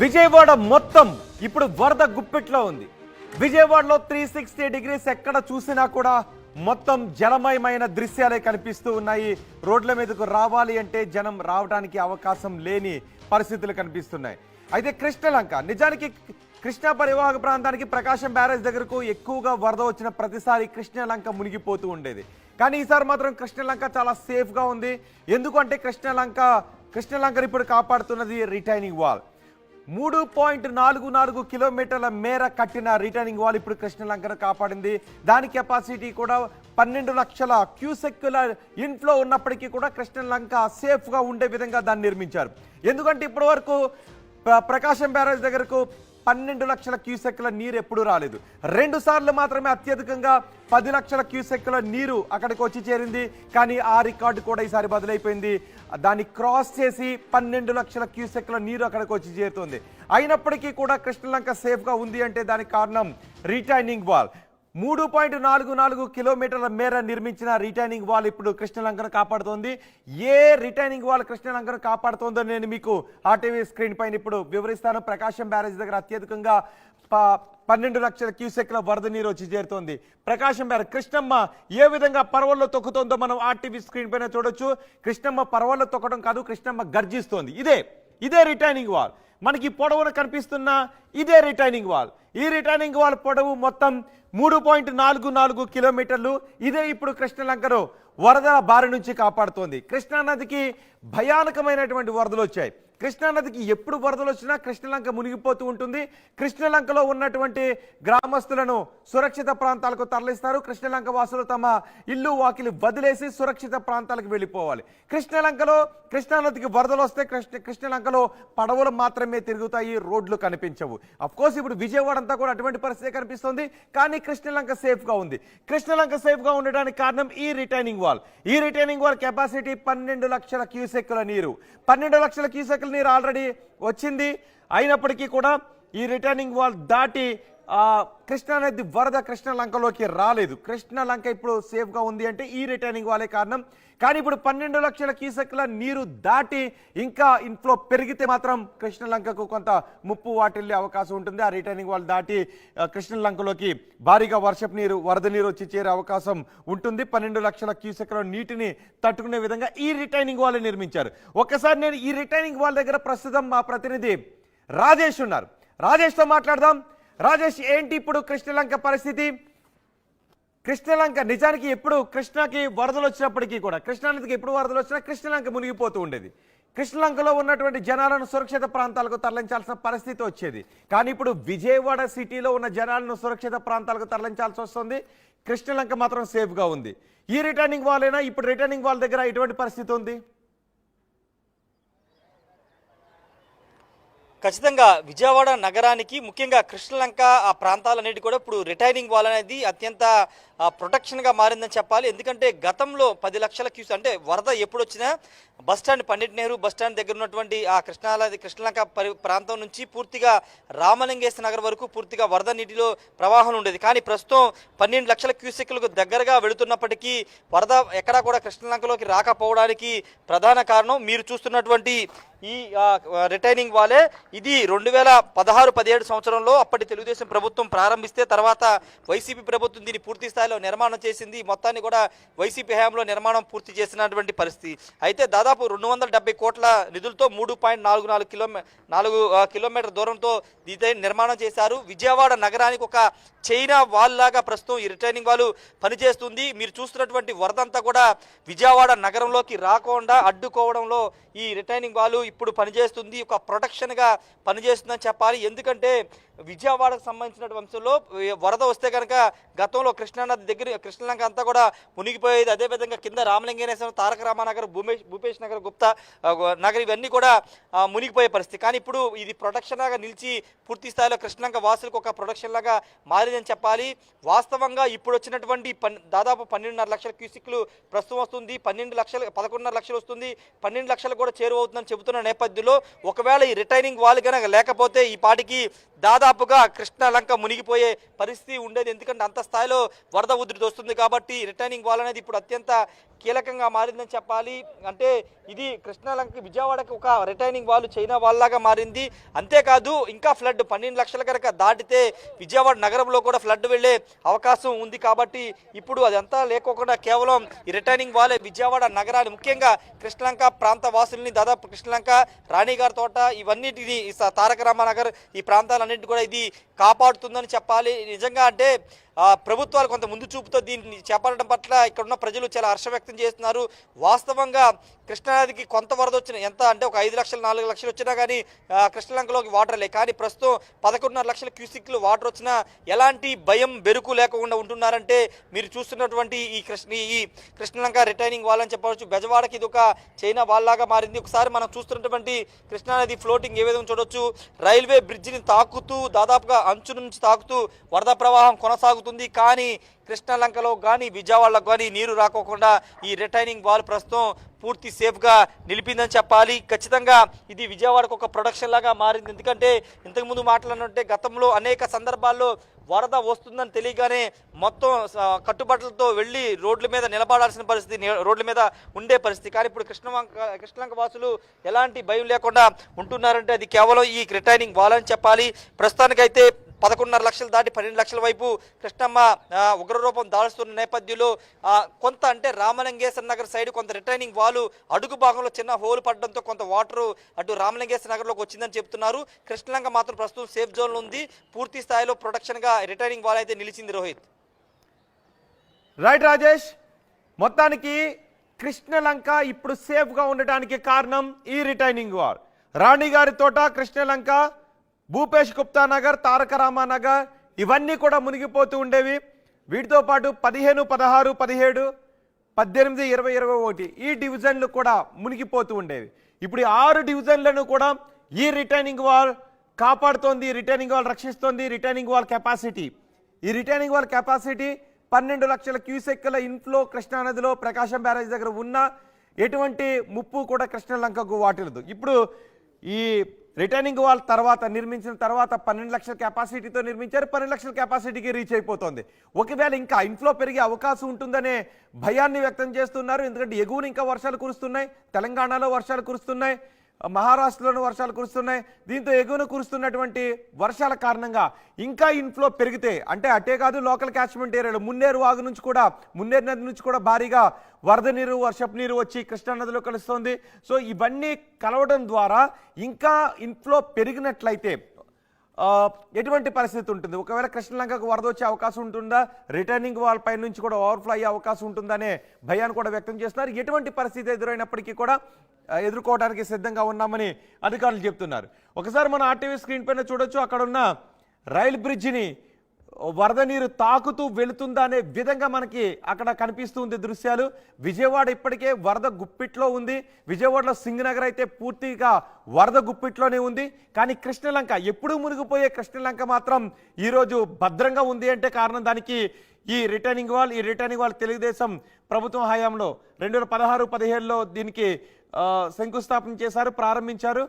విజయవాడ మొత్తం ఇప్పుడు వరద గుప్పెట్లో ఉంది. విజయవాడలో త్రీ సిక్స్టీ డిగ్రీస్ ఎక్కడ చూసినా కూడా మొత్తం జలమయమైన దృశ్యాలే కనిపిస్తూ ఉన్నాయి. రోడ్ల మీదకు రావాలి అంటే జనం రావడానికి అవకాశం లేని పరిస్థితులు కనిపిస్తున్నాయి. అయితే కృష్ణలంక నిజానికి కృష్ణా పరివాహక ప్రాంతానికి ప్రకాశం బ్యారేజ్ దగ్గరకు ఎక్కువగా వరద వచ్చిన ప్రతిసారి కృష్ణలంక మునిగిపోతూ ఉండేది. కానీ ఈసారి మాత్రం కృష్ణలంక చాలా సేఫ్గా ఉంది. ఎందుకంటే కృష్ణలంక కృష్ణలంకను ఇప్పుడు కాపాడుతున్నది రిటైనింగ్ వాల్. మూడు పాయింట్ నాలుగు నాలుగు కిలోమీటర్ల మేర కట్టిన రిటర్నింగ్ వాల్ ఇప్పుడు కృష్ణలంకను కాపాడింది. దాని కెపాసిటీ కూడా పన్నెండు లక్షల క్యూసెక్కుల ఇన్ఫ్లో ఉన్నప్పటికీ కూడా కృష్ణలంక సేఫ్గా ఉండే విధంగా దాన్ని నిర్మించారు. ఎందుకంటే ఇప్పటి వరకు ప్ర- ప్రకాశం బ్యారేజ్ దగ్గరకు పన్నెండు లక్షల క్యూసెక్ల నీరు ఎప్పుడూ రాలేదు. రెండు సార్లు మాత్రమే అత్యధికంగా పది లక్షల క్యూసెక్ల నీరు అక్కడికి వచ్చి చేరింది. కానీ ఆ రికార్డు కూడా ఈసారి బదులైపోయింది. దాన్ని క్రాస్ చేసి పన్నెండు లక్షల క్యూసెక్ల నీరు అక్కడికి వచ్చి చేరుతుంది. అయినప్పటికీ కూడా కృష్ణలంక సేఫ్గా ఉంది అంటే దానికి కారణం రిటైనింగ్ వాల్. మూడు పాయింట్ నాలుగు నాలుగు కిలోమీటర్ల మేర నిర్మించిన రిటైనింగ్ వాల్ ఇప్పుడు కృష్ణలంకను కాపాడుతోంది. ఏ రిటైనింగ్ వాల్ కృష్ణలంకను కాపాడుతోందో నేను మీకు ఆర్టీవీ స్క్రీన్ పైన ఇప్పుడు వివరిస్తాను. ప్రకాశం బ్యారేజ్ దగ్గర అత్యధికంగా ప- పన్నెండు లక్షల క్యూసెక్ల వరద నీరు వచ్చి చేరుతోంది. ప్రకాశం బ్యారేజ్ కృష్ణమ్మ ఏ విధంగా పర్వల్లో తొక్కుతోందో మనం ఆర్టీవీ స్క్రీన్ పైన చూడొచ్చు. కృష్ణమ్మ పర్వల్లో తొక్కడం కాదు కృష్ణమ్మ గర్జిస్తోంది. ఇదే ఇదే రిటైనింగ్ వాల్. మనకి పొడవున కనిపిస్తున్న ఇదే రిటైనింగ్ వాల్ ఈ రిటైనింగ్ వాల్ పొడవు మొత్తం మూడు పాయింట్ నాలుగు నాలుగు కిలోమీటర్లు. ఇదే ఇప్పుడు కృష్ణలంకను వరదల బారి నుంచి కాపాడుతోంది. కృష్ణానదికి భయానకమైనటువంటి వరదలు వచ్చాయి. కృష్ణానదికి ఎప్పుడు వరదలు వచ్చినా కృష్ణలంక మునిగిపోతూ ఉంటుంది. కృష్ణలంకలో ఉన్నటువంటి గ్రామస్తులను సురక్షిత ప్రాంతాలకు తరలిస్తారు. కృష్ణలంక వాసులు తమ ఇల్లు వాకిలి వదిలేసి సురక్షిత ప్రాంతాలకు వెళ్ళిపోవాలి. కృష్ణలంకలో కృష్ణానదికి వరదలు వస్తే కృష్ణ కృష్ణలంకలో పడవలు మాత్రమే తిరుగుతాయి రోడ్లు కనిపించవు. అఫ్ కోర్స్ ఇప్పుడు విజయవాడ అంతా కూడా అటువంటి పరిస్థితి కనిపిస్తుంది. కానీ కృష్ణలంక సేఫ్గా ఉంది. కృష్ణలంక సేఫ్గా ఉండడానికి కారణం ఈ రిటైనింగ్ వాల్. ఈ రిటైనింగ్ వాల్ కెపాసిటీ పన్నెండు లక్షల క్యూసెక్కుల నీరు. పన్నెండు లక్షల క్యూసెక్కుల నీరు ఆల్రెడీ వచ్చింది. అయినప్పటికీ కూడా ఈ రిటర్నింగ్ వాల్ దాటి కృష్ణ అనేది వరద కృష్ణ లంకలోకి రాలేదు. కృష్ణ లంక ఇప్పుడు సేఫ్గా ఉంది అంటే ఈ రిటైనింగ్ వాళ్ళే కారణం. కానీ ఇప్పుడు పన్నెండు లక్షల కీసెక్కుల నీరు దాటి ఇంకా ఇన్ఫ్లో పెరిగితే మాత్రం కృష్ణ లంకకు కొంత ముప్పు వాటిల్లే అవకాశం ఉంటుంది. ఆ రిటర్నింగ్ వాళ్ళు దాటి కృష్ణ లంకలోకి భారీగా వర్షపు నీరు వరద నీరు వచ్చి చేరే అవకాశం ఉంటుంది. పన్నెండు లక్షల క్యూసెక్కుల నీటిని తట్టుకునే విధంగా ఈ రిటైనింగ్ వాళ్ళే నిర్మించారు. ఒకసారి నేను ఈ రిటైనింగ్ వాళ్ళ దగ్గర ప్రస్తుతం మా ప్రతినిధి రాజేష్ ఉన్నారు. రాజేష్తో మాట్లాడదాం. రాజేష్ ఏంటి ఇప్పుడు కృష్ణలంక పరిస్థితి? కృష్ణలంక నిజానికి ఎప్పుడు కృష్ణకి వరదలు వచ్చినప్పటికీ కూడా కృష్ణానదికి ఎప్పుడు వరదలు వచ్చినా కృష్ణలంక మునిగిపోతూ ఉండేది. కృష్ణలంకలో ఉన్నటువంటి జనాలను సురక్షిత ప్రాంతాలకు తరలించాల్సిన పరిస్థితి వచ్చేది. కానీ ఇప్పుడు విజయవాడ సిటీలో ఉన్న జనాలను సురక్షిత ప్రాంతాలకు తరలించాల్సి వస్తుంది. కృష్ణలంక మాత్రం సేఫ్గా ఉంది. ఈ రిటర్నింగ్ వాళ్ళైనా ఇప్పుడు రిటర్నింగ్ వాళ్ళ దగ్గర ఎటువంటి పరిస్థితి ఉంది? ఖచ్చితంగా విజయవాడ నగరానికి ముఖ్యంగా కృష్ణలంక ఆ ప్రాంతాలన్నిటి కూడా ఇప్పుడు రిటైనింగ్ వాల్ అనేది అత్యంత ప్రొటెక్షన్గా మారిందని చెప్పాలి. ఎందుకంటే గతంలో పది లక్షల క్యూస్ అంటే వరద ఎప్పుడు వచ్చినా bus stand Pandit Nehru bus stand దగ్గర ఉన్నటువంటి ఆ కృష్ణాల కృష్ణలంక పరి ప్రాంతం నుంచి పూర్తిగా రామలింగేశ్వర నగర్ వరకు పూర్తిగా వరద నీటిలో ప్రవాహం ఉండేది. కానీ ప్రస్తుతం పన్నెండు లక్షల క్యూసెక్లకు దగ్గరగా వెళుతున్నప్పటికీ వరద ఎక్కడా కూడా కృష్ణలంకలోకి రాకపోవడానికి ప్రధాన కారణం మీరు చూస్తున్నటువంటి ఈ రిటైనింగ్ వాలే ఇది రెండు వేల పదహారు పదిహేడు సంవత్సరంలో అప్పటి తెలుగుదేశం ప్రభుత్వం ప్రారంభిస్తే తర్వాత వైసీపీ ప్రభుత్వం దీన్ని పూర్తి స్థాయిలో నిర్మాణం చేసింది. మొత్తాన్ని కూడా వైసీపీ హయాంలో నిర్మాణం పూర్తి చేసినటువంటి పరిస్థితి. అయితే దాదాపు రెండు వందల డెబ్బై కోట్ల నిధులతో మూడు పాయింట్ నాలుగు నాలుగు కిలోమీ నాలుగు కిలోమీటర్ దూరంతో దీని నిర్మాణం చేశారు. విజయవాడ నగరానికి ఒక చైనా వాల్ లాగా ప్రస్తుతం ఈ రిటైనింగ్ వాళ్ళు పనిచేస్తుంది. మీరు చూస్తున్నటువంటి వరదంతా కూడా విజయవాడ నగరంలోకి రాకుండా అడ్డుకోవడంలో ఈ రిటైనింగ్ వాళ్ళు ఇప్పుడు పనిచేస్తుంది ఒక ప్రొటెక్షన్గా పనిచేస్తుందని చెప్పాలి. ఎందుకంటే విజయవాడకు సంబంధించిన అంశంలో వరద వస్తే కనుక గతంలో కృష్ణానది దగ్గర కృష్ణలంక అంతా కూడా మునిగిపోయేది. అదేవిధంగా కింద రామలింగేశ్వరం తారక రామానగర్ భూమేష్ భూపేష్ నగర్ గుప్తా నగర్ ఇవన్నీ కూడా మునిగిపోయే పరిస్థితి. కానీ ఇప్పుడు ఇది ప్రొటెక్షన్ లాగా నిలిచి పూర్తి స్థాయిలో కృష్ణలంక వాసులకు ఒక ప్రొటెక్షన్ లాగా మారిందని చెప్పాలి. వాస్తవంగా ఇప్పుడు వచ్చినటువంటి పన్ దాదాపు పన్నెండున్నర లక్షల క్యూసిక్లు ప్రస్తుతం వస్తుంది. పన్నెండు లక్షలు పదకొండున్నర లక్షలు వస్తుంది. పన్నెండు లక్షలు కూడా చేరువవుతుందని చెబుతున్న నేపథ్యంలో ఒకవేళ ఈ రిటైనింగ్ వాళ్ళు కనుక లేకపోతే ఈ పాటికి దాదాపుగా కృష్ణ లంక మునిగిపోయే పరిస్థితి ఉండేది. ఎందుకంటే అంత స్థాయిలో వరద ఉధృతి వస్తుంది కాబట్టి రిటర్నింగ్ వాల్ అనేది ఇప్పుడు అత్యంత కీలకంగా మారిందని చెప్పాలి. అంటే ఇది కృష్ణాలంక విజయవాడకి ఒక రిటైనింగ్ వాళ్ళు చైనా వాళ్ళలాగా మారింది. అంతేకాదు ఇంకా ఫ్లడ్ పన్నెండు లక్షల కనుక దాటితే విజయవాడ నగరంలో కూడా ఫ్లడ్ వెళ్ళే అవకాశం ఉంది కాబట్టి ఇప్పుడు అదంతా లేకోకుండా కేవలం ఈ రిటైనింగ్ వాళ్ళే విజయవాడ నగరాన్ని ముఖ్యంగా కృష్ణలంక ప్రాంత వాసుల్ని దాదాపు కృష్ణలంక రాణిగారి తోట ఇవన్నిటిని తారక రామానగర్ ఈ ప్రాంతాలన్నింటినీ కూడా ఇది కాపాడుతుందని చెప్పాలి. నిజంగా అంటే ప్రభుత్వాలు కొంత ముందు చూపుతో దీన్ని చేపట్టడం పట్ల ఇక్కడ ఉన్న ప్రజలు చాలా హర్షం వ్యక్తం చేస్తున్నారు. వాస్తవంగా కృష్ణానదికి కొంత వరద వచ్చిన ఎంత అంటే ఒక ఐదు లక్షలు నాలుగు లక్షలు వచ్చినా కానీ కృష్ణలంకలోకి వాటర్ లే కానీ ప్రస్తుతం పదకొండున్నర లక్షల క్యూసిక్లు వాటర్ వచ్చినా ఎలాంటి భయం బెరుకు లేకుండా ఉంటున్నారంటే మీరు చూస్తున్నటువంటి ఈ కృష్ణ ఈ కృష్ణలంక రిటైనింగ్ వాల్ అని చెప్పవచ్చు. బెజవాడకి ఇది ఒక చైనా వాళ్ళలాగా మారింది. ఒకసారి మనం చూస్తున్నటువంటి కృష్ణానది ఫ్లోటింగ్ ఏ విధంగా చూడొచ్చు? రైల్వే బ్రిడ్జిని తాకుతూ దాదాపుగా అంచు నుంచి తాకుతూ వరద ప్రవాహం జరుగుతుంది. కానీ కృష్ణలంకలో కానీ విజయవాడలో కానీ నీరు రాకోకుండా ఈ రిటైనింగ్ వాల్ ప్రస్తుతం పూర్తి సేఫ్గా నిలిపిందని చెప్పాలి. ఖచ్చితంగా ఇది విజయవాడకు ఒక ప్రొడక్షన్ లాగా మారింది. ఎందుకంటే ఇంతకుముందు మాట్లాడినట్టే గతంలో అనేక సందర్భాల్లో వరద వస్తుందని తెలియగానే మొత్తం కట్టుబాట్లతో వెళ్ళి రోడ్ల మీద నిలబడాల్సిన పరిస్థితి రోడ్ల మీద ఉండే పరిస్థితి. కానీ ఇప్పుడు కృష్ణవంక కృష్ణలంక వాసులు ఎలాంటి భయం లేకుండా ఉంటున్నారంటే అది కేవలం ఈ రిటైనింగ్ వాల్ అని చెప్పాలి. ప్రస్తుతానికైతే పదకొండున్నర లక్షలు దాటి పన్నెండు లక్షల వైపు కృష్ణమ్మ ఉగ్రరూపం దాల్స్తున్న నేపథ్యంలో కొంత అంటే రామలింగేశ్వర నగర్ సైడ్ కొంత రిటైనింగ్ వాలు అడుగు భాగంలో చిన్న హోల్ పడడంతో కొంత వాటర్ అటు రామలింగేశ్వర నగర్లోకి వచ్చిందని చెప్తున్నారు. కృష్ణలంక మాత్రం ప్రస్తుతం సేఫ్ జోన్లో ఉంది. పూర్తి స్థాయిలో ప్రొటెక్షన్గా రిటైనింగ్ వాల్ అయితే నిలిచింది రోహిత్. రైట్ రాజేష్ మొత్తానికి కృష్ణలంక ఇప్పుడు సేఫ్గా ఉండటానికి కారణం ఈ రిటైనింగ్ వాల్. రాణి గారి తోట కృష్ణలంక భూపేష్ గుప్తా నగర్ తారక రామానగర్ ఇవన్నీ కూడా మునిగిపోతూ ఉండేవి. వీటితో పాటు పదిహేను పదహారు పదిహేడు పద్దెనిమిది ఇరవై ఇరవై ఒకటి ఈ డివిజన్లు కూడా మునిగిపోతూ ఉండేవి. ఇప్పుడు ఈ ఆరు డివిజన్లను కూడా ఈ రిటర్నింగ్ వాల్ కాపాడుతోంది returning wall రక్షిస్తోంది retaining wall capacity. ఈ రిటైనింగ్ వాల్ కెపాసిటీ పన్నెండు లక్షల క్యూసెక్కుల ఇన్ఫ్లో కృష్ణానదిలో ప్రకాశం బ్యారేజ్ దగ్గర ఉన్న ఎటువంటి ముప్పు కూడా కృష్ణలంకకు వాటిల్లదు. ఇప్పుడు ఈ రిటర్నింగ్ వాల్ తర్వాత నిర్మించిన తర్వాత పన్నెండు లక్షల కెపాసిటీతో నిర్మించారు పన్నెండు లక్షల కెపాసిటీకి రీచ్ అయిపోతుంది. ఒకవేళ ఇంకా ఇన్ఫ్లో పెరిగే అవకాశం ఉంటుందనే భయాన్ని వ్యక్తం చేస్తున్నారు. ఎందుకంటే ఎగువన ఇంకా వర్షాలు కురుస్తున్నాయి తెలంగాణలో వర్షాలు కురుస్తున్నాయి. మహారాష్ట్రలోనూ వర్షాలు కురుస్తున్నాయి. దీంతో ఎగువన కురుస్తున్నటువంటి వర్షాల కారణంగా ఇంకా ఇన్ఫ్లో పెరిగితే అంటే అటే కాదు లోకల్ క్యాచ్మెంట్ ఏరియాలో మున్నేరు వాగు నుంచి కూడా మున్నేరు నది నుంచి కూడా భారీగా వరద నీరు వర్షపు నీరు వచ్చి కృష్ణానదిలో కలుస్తుంది. సో ఇవన్నీ కలవడం ద్వారా ఇంకా ఇన్ఫ్లో పెరిగినట్లయితే ఎటువంటి పరిస్థితి ఉంటుంది? ఒకవేళ కృష్ణలంకకు వరద వచ్చే అవకాశం ఉంటుందా? రిటర్నింగ్ వాల్ పై నుంచి కూడా ఓవర్ఫ్లో అయ్యే అవకాశం ఉంటుందనే భయాన్ని కూడా వ్యక్తం చేస్తున్నారు. ఎటువంటి పరిస్థితి ఎదురైనప్పటికీ కూడా ఎదుర్కోవడానికి సిద్ధంగా ఉన్నామని అధికారులు చెప్తున్నారు. ఒకసారి మనం ఆర్టీవీ స్క్రీన్ పైన చూడొచ్చు. అక్కడ ఉన్న రైల్ బ్రిడ్జిని వరద నీరు తాకుతూ వెళుతుందా అనే విధంగా మనకి అక్కడ కనిపిస్తూ ఉంది దృశ్యాలు. విజయవాడ ఇప్పటికే వరద గుప్పిట్లో ఉంది. విజయవాడలో సింగనగర్ అయితే పూర్తిగా వరద గుప్పిట్లోనే ఉంది. కానీ కృష్ణలంక ఎప్పుడూ మునిగిపోయే కృష్ణలంక మాత్రం ఈరోజు భద్రంగా ఉంది అంటే కారణం దానికి ఈ రిటర్నింగ్ వాల్ ఈ రిటర్నింగ్ వాల్ తెలుగుదేశం ప్రభుత్వం హయాంలో రెండు వేల పదహారు పదిహేడులో దీనికి శంకుస్థాపన చేశారు ప్రారంభించారు.